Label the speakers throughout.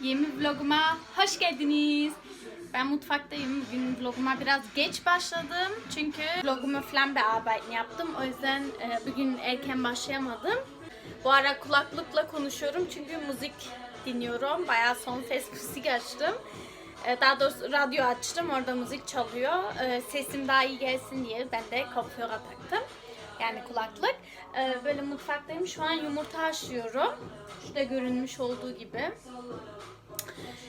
Speaker 1: Yeni vloguma hoş geldiniz. Ben mutfaktayım. Bugün vloguma biraz geç başladım. Çünkü vlogumu falan bearbeiten yaptım. O yüzden e, bugün erken başlayamadım. Bu ara kulaklıkla konuşuyorum çünkü müzik dinliyorum. Bayağı son ses müzik açtım. E, Daha doğrusu radyo açtım. Orada müzik çalıyor. E, Sesim daha iyi gelsin diye ben de kopyora taktım. Yani kulaklık. E, Böyle mutfaktayım. Şu an yumurta haşlıyorum. Şurada görünmüş olduğu gibi.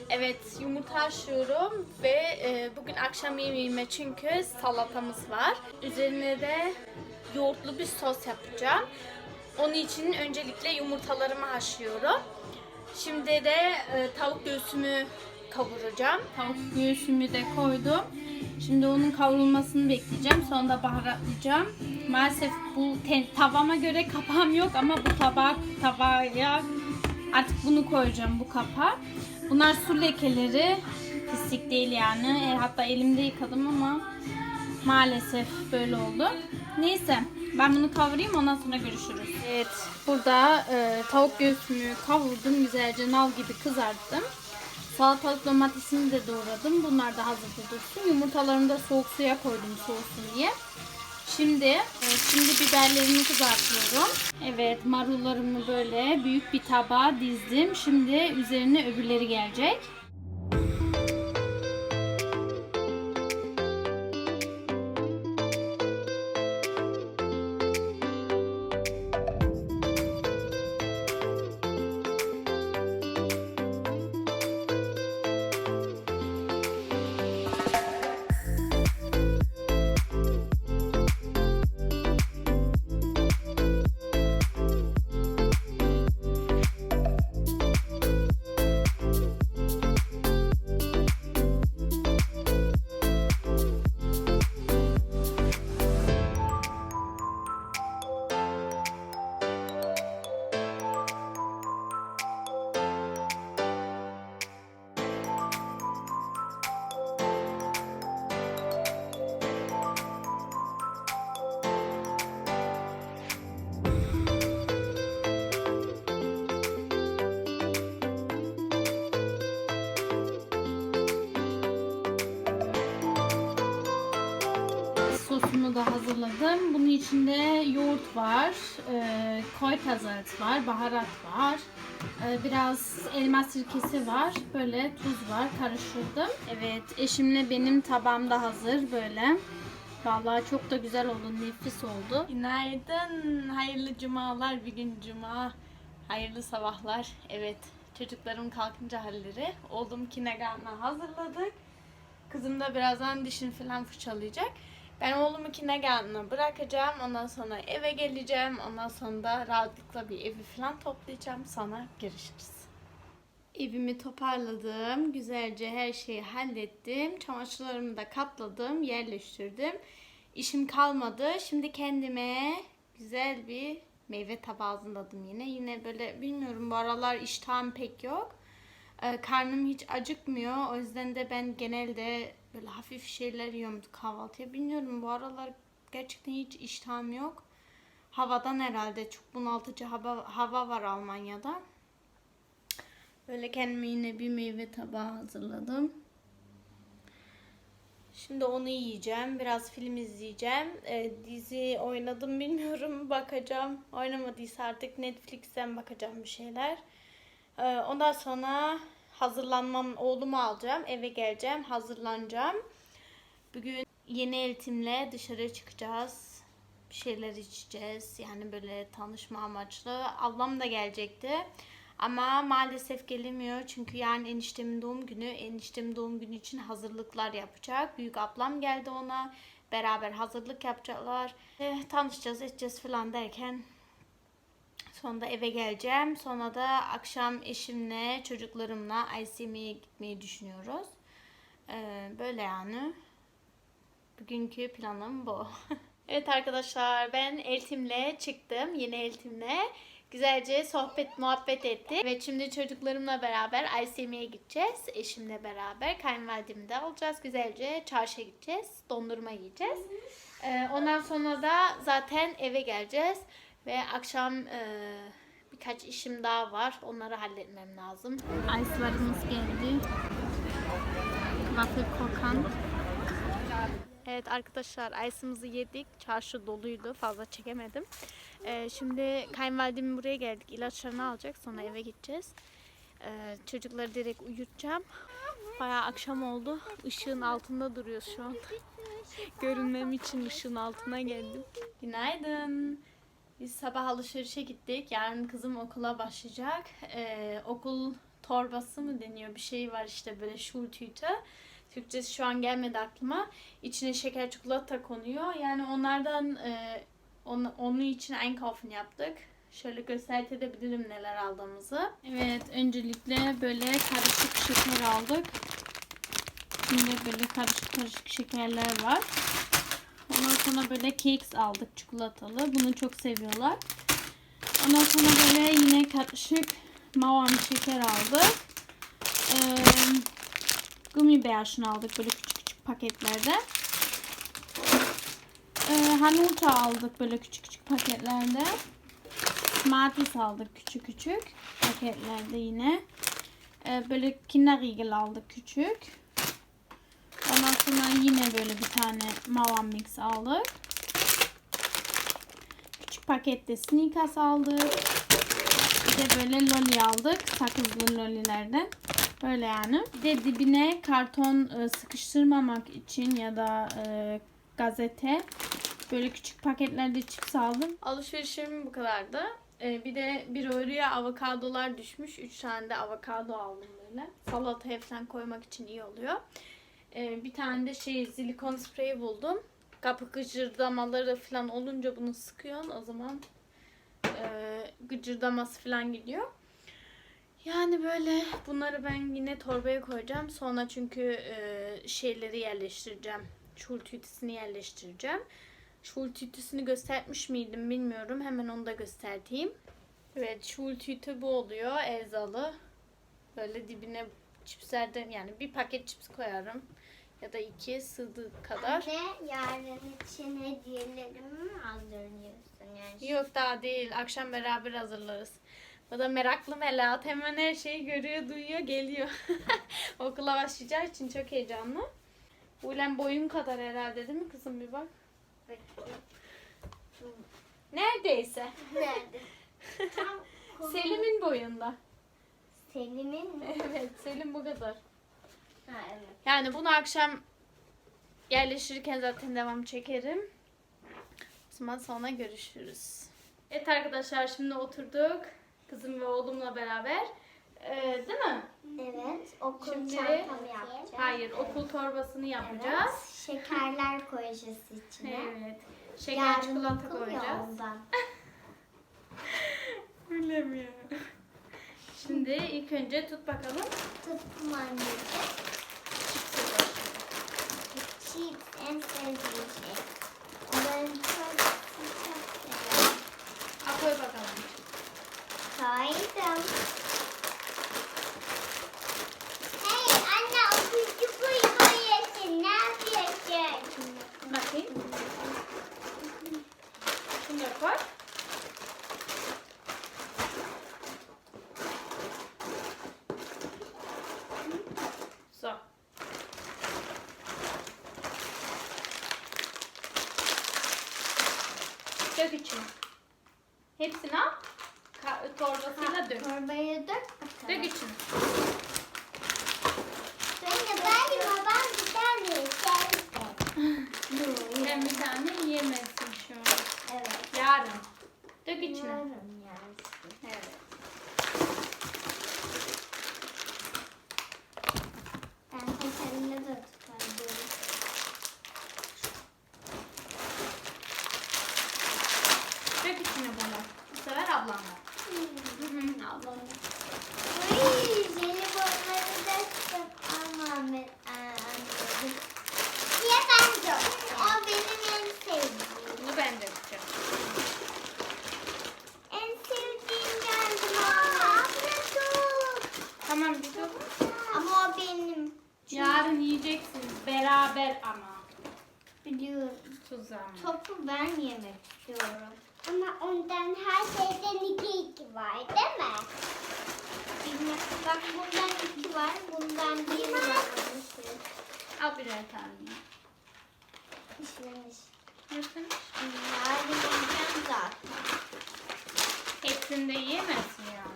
Speaker 1: Evet yumurta haşlıyorum ve e, bugün akşam yemeğime çünkü salatamız var. Üzerine de yoğurtlu bir sos yapacağım. Onun için öncelikle yumurtalarımı haşlıyorum. Şimdi de e, tavuk göğsümü kavuracağım. Tavuk göğsümü de koydum. Şimdi onun kavrulmasını bekleyeceğim. Sonra da baharatlayacağım. Maalesef bu ten, tavama göre kapağım yok ama bu tabak tavaya artık bunu koyacağım bu kapağa. Bunlar su lekeleri. Pislik değil yani. E, hatta elimde yıkadım ama maalesef böyle oldu. Neyse ben bunu kavurayım ondan sonra görüşürüz. Evet burada e, tavuk göğsümü kavurdum güzelce nal gibi kızarttım. Salatalık domatesini de doğradım. Bunlar da hazırda dursun. Yumurtalarımı da soğuk suya koydum soğusun diye. Şimdi e, şimdi biberlerimi kızartıyorum. Evet marullarımı böyle büyük bir tabağa dizdim. Şimdi üzerine öbürleri gelecek. Hazırladım. Bunun içinde yoğurt var, e, koy tazarıt var, baharat var, e, biraz elma sirkesi var, böyle tuz var, karıştırdım. Evet, eşimle benim tabağım da hazır böyle. Vallahi çok da güzel oldu, nefis oldu. Günaydın, hayırlı cumalar, bir gün cuma, hayırlı sabahlar. Evet, çocuklarım kalkınca halleri. Oğlum kindergarten'a hazırladık. Kızım da birazdan dişini falan fırçalayacak. Ben oğlumu kindergarten'a bırakacağım. Ondan sonra eve geleceğim. Ondan sonra da rahatlıkla bir evi falan toplayacağım. Sonra görüşürüz. Evimi toparladım. Güzelce her şeyi hallettim. Çamaşırlarımı da katladım, yerleştirdim. İşim kalmadı. Şimdi kendime güzel bir meyve tabağı hazırladım yine. Yine böyle bilmiyorum bu aralar iştahım pek yok. Ee, karnım hiç acıkmıyor. O yüzden de ben genelde böyle hafif şeyler yiyorum kahvaltıya. Bilmiyorum bu aralar gerçekten hiç iştahım yok. Havadan herhalde çok bunaltıcı hava, hava var Almanya'da. Böyle kendime yine bir meyve tabağı hazırladım. Şimdi onu yiyeceğim. Biraz film izleyeceğim. Ee, dizi oynadım bilmiyorum. Bakacağım. Oynamadıysa artık Netflix'ten bakacağım bir şeyler. Ee, ondan sonra hazırlanmam, oğlumu alacağım. Eve geleceğim. Hazırlanacağım. Bugün yeni eltimle dışarı çıkacağız. Bir şeyler içeceğiz. Yani böyle tanışma amaçlı. Ablam da gelecekti. Ama maalesef gelemiyor. Çünkü yarın eniştemin doğum günü. Eniştemin doğum günü için hazırlıklar yapacak. Büyük ablam geldi ona. Beraber hazırlık yapacaklar. Eh, tanışacağız, edeceğiz falan derken Sonra eve geleceğim. Sonra da akşam eşimle, çocuklarımla ICM'ye gitmeyi düşünüyoruz. Ee, böyle yani. Bugünkü planım bu. evet arkadaşlar ben eltimle çıktım. Yeni eltimle. Güzelce sohbet muhabbet ettik. Ve şimdi çocuklarımla beraber ICM'ye gideceğiz. Eşimle beraber. Kayınvalidemi de alacağız. Güzelce çarşıya gideceğiz. Dondurma yiyeceğiz. Ee, ondan sonra da zaten eve geleceğiz. Ve akşam e, birkaç işim daha var. Onları halletmem lazım. Ice'larımız geldi. Waffle kokan. Evet arkadaşlar ice'ımızı yedik. Çarşı doluydu. Fazla çekemedim. Ee, şimdi kayınvalidemin buraya geldik. İlaçlarını alacak. Sonra eve gideceğiz. Ee, çocukları direkt uyutacağım. Bayağı akşam oldu. Işığın altında duruyoruz şu an. Görünmem için ışığın altına geldim. Günaydın. Biz sabah alışverişe gittik. Yarın kızım okula başlayacak. Ee, okul torbası mı deniyor? Bir şey var işte böyle Schultüte. Türkçesi şu an gelmedi aklıma. İçine şeker çikolata konuyor. Yani onlardan e, onu, onun için einkaufen yaptık. Şöyle gösterebilirim neler aldığımızı. Evet öncelikle böyle karışık şeker aldık. Şimdi böyle karışık karışık şekerler var. Ondan sonra böyle cakes aldık çikolatalı. Bunu çok seviyorlar. Ondan sonra böyle yine karışık mavam şeker aldık. Ee, Gummibärchen aldık böyle küçük küçük paketlerde. Ee, Hanuta aldık böyle küçük küçük paketlerde. Smarties aldık küçük küçük paketlerde yine. Ee, böyle Kinderriegel aldık küçük. Ondan sonra yine böyle bir tane Mavan Mix aldık. Küçük pakette Snickers aldık. Bir de böyle loli aldık. Sakızlı lolilerden. Böyle yani. Bir de dibine karton e, sıkıştırmamak için ya da e, gazete böyle küçük paketlerde chips aldım. Alışverişim bu kadardı. E, bir de bir oraya avokadolar düşmüş. 3 tane de avokado aldım böyle. Salataya falan koymak için iyi oluyor. E, bir tane de şey silikon spreyi buldum. Kapı gıcırdamaları falan olunca bunu sıkıyorsun. O zaman e, gıcırdaması falan gidiyor. Yani böyle bunları ben yine torbaya koyacağım. Sonra çünkü e, şeyleri yerleştireceğim. Şultütüsünü yerleştireceğim. Şultütüsünü göstermiş miydim bilmiyorum. Hemen onu da göstereyim. Evet şultütü bu oluyor. Elzalı. Böyle dibine çipslerden yani bir paket chips koyarım. Ya da iki sığdığı kadar.
Speaker 2: Anne yarın için hediyelerimi mi hazırlıyorsun? Yani
Speaker 1: Yok daha değil. Akşam beraber hazırlarız. O da meraklı Melahat. Hemen her şeyi görüyor, duyuyor, geliyor. Okula başlayacağı için çok heyecanlı. Ulan boyun kadar herhalde değil mi kızım bir bak. Neredeyse.
Speaker 2: Nerede? Tam
Speaker 1: Selim'in boyunda.
Speaker 2: Selim'in mi?
Speaker 1: Evet, Selim bu kadar.
Speaker 2: Ha evet.
Speaker 1: Yani bunu akşam yerleştirirken zaten devam çekerim. O zaman sonra görüşürüz. Evet arkadaşlar şimdi oturduk. Kızım ve oğlumla beraber. Ee, değil mi?
Speaker 2: Evet. Okul
Speaker 1: Şimdi-
Speaker 2: çantamı yapacağım.
Speaker 1: Hayır, okul torbasını yapacağız.
Speaker 2: Evet. Şekerler koyacağız içine.
Speaker 1: Evet. Şeker
Speaker 2: Yarın
Speaker 1: çikolata
Speaker 2: okul ya
Speaker 1: koyacağız.
Speaker 2: ondan.
Speaker 1: Ya? Şimdi ilk önce tut bakalım.
Speaker 2: Tuttum anneciğim. Chips en sevdiğim şey. Ben çok çok seviyorum.
Speaker 1: Al koy bakalım.
Speaker 2: Koydum. Hey anne o küçük koyuyorsun. Ne yapıyorsun?
Speaker 1: Bakayım. Şunu da koy. Dök içine. Hepsini al. Ka- torbasıyla dök.
Speaker 2: Torbaya dök.
Speaker 1: Dök içine.
Speaker 2: Anne ben babam bir tane sevdi.
Speaker 1: Sen bir tane yiyemezsin şu an.
Speaker 2: Evet.
Speaker 1: Yarın. Dök içine.
Speaker 2: Yarın yani.
Speaker 1: Evet.
Speaker 2: Ben kaşarını da tutardım.
Speaker 1: Dök içine bunu. Bu sefer ablamla. Hı hı, ablamla.
Speaker 2: Uy, jelibonları da sık ama Ahmet anladım. Niye ben de? O benim en sevdiğim.
Speaker 1: Bunu ben de yapacağım.
Speaker 2: En sevdiğim geldi bana. Abla tut.
Speaker 1: Tamam bir dur.
Speaker 2: Ama o benim.
Speaker 1: Yarın yiyeceksiniz beraber ama.
Speaker 2: Biliyorum.
Speaker 1: Tuzağım.
Speaker 2: Topu ben yemek istiyorum. Ama ondan her şeyden iki iki var değil mi? Bilmem. Bak bundan iki var. Bundan bir var.
Speaker 1: Al birer tane.
Speaker 2: Pişmemiş. Yarın yiyeceğim zaten.
Speaker 1: Hepsini de yiyemezsin ya.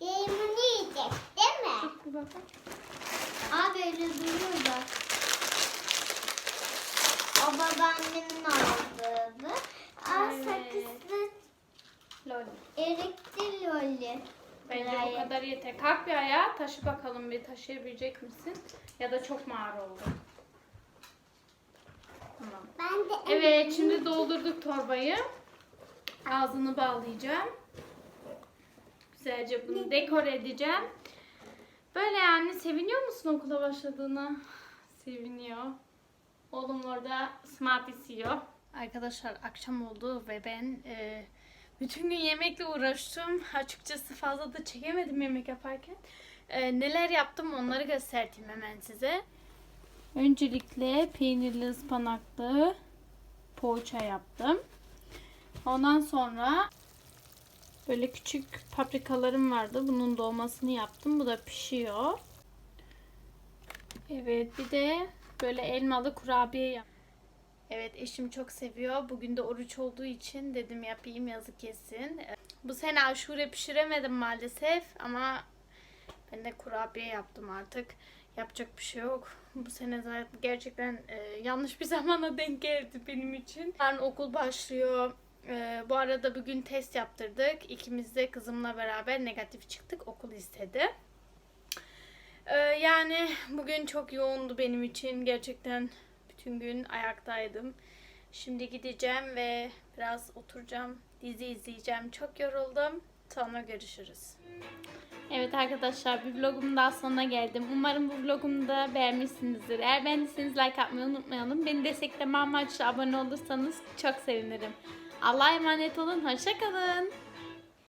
Speaker 2: Yayımını yiyecek değil mi?
Speaker 1: Tut bir.
Speaker 2: Aa böyle duruyor bak. O babaannemin aldığı. Aa
Speaker 1: Evet.
Speaker 2: sakızlı
Speaker 1: Lol.
Speaker 2: erikli lolli.
Speaker 1: Bence bu kadar yeter. Kalk bir ayağa taşı bakalım bir taşıyabilecek misin? Ya da çok mu ağır oldu? Tamam.
Speaker 2: Ben de
Speaker 1: Evet şimdi doldurduk torbayı. Ağzını bağlayacağım. Güzelce bunu dekore edeceğim. Böyle yani seviniyor musun okula başladığına? Seviniyor. Oğlum orada Smarties yiyor. Arkadaşlar akşam oldu ve ben e, bütün gün yemekle uğraştım. Açıkçası fazla da çekemedim yemek yaparken. E, neler yaptım onları göstereyim hemen size. Öncelikle peynirli ıspanaklı poğaça yaptım. Ondan sonra böyle küçük paprikalarım vardı. Bunun dolmasını yaptım. Bu da pişiyor. Evet bir de böyle elmalı kurabiye yaptım. Evet eşim çok seviyor. Bugün de oruç olduğu için dedim yapayım yazık yesin. Bu sene aşure pişiremedim maalesef ama ben de kurabiye yaptım artık. Yapacak bir şey yok. Bu sene zaten gerçekten e, yanlış bir zamana denk geldi benim için. Yarın okul başlıyor. E, bu arada bugün test yaptırdık. İkimiz de kızımla beraber negatif çıktık. Okul istedi. E, yani bugün çok yoğundu benim için. Gerçekten bütün gün ayaktaydım. Şimdi gideceğim ve biraz oturacağım. Dizi izleyeceğim. Çok yoruldum. Sonra görüşürüz. Evet arkadaşlar bir vlogumun daha sonuna geldim. Umarım bu vlogumu da beğenmişsinizdir. Eğer beğendiyseniz like atmayı unutmayalım. Beni destekleme amaçlı abone olursanız çok sevinirim. Allah'a emanet olun. Hoşçakalın.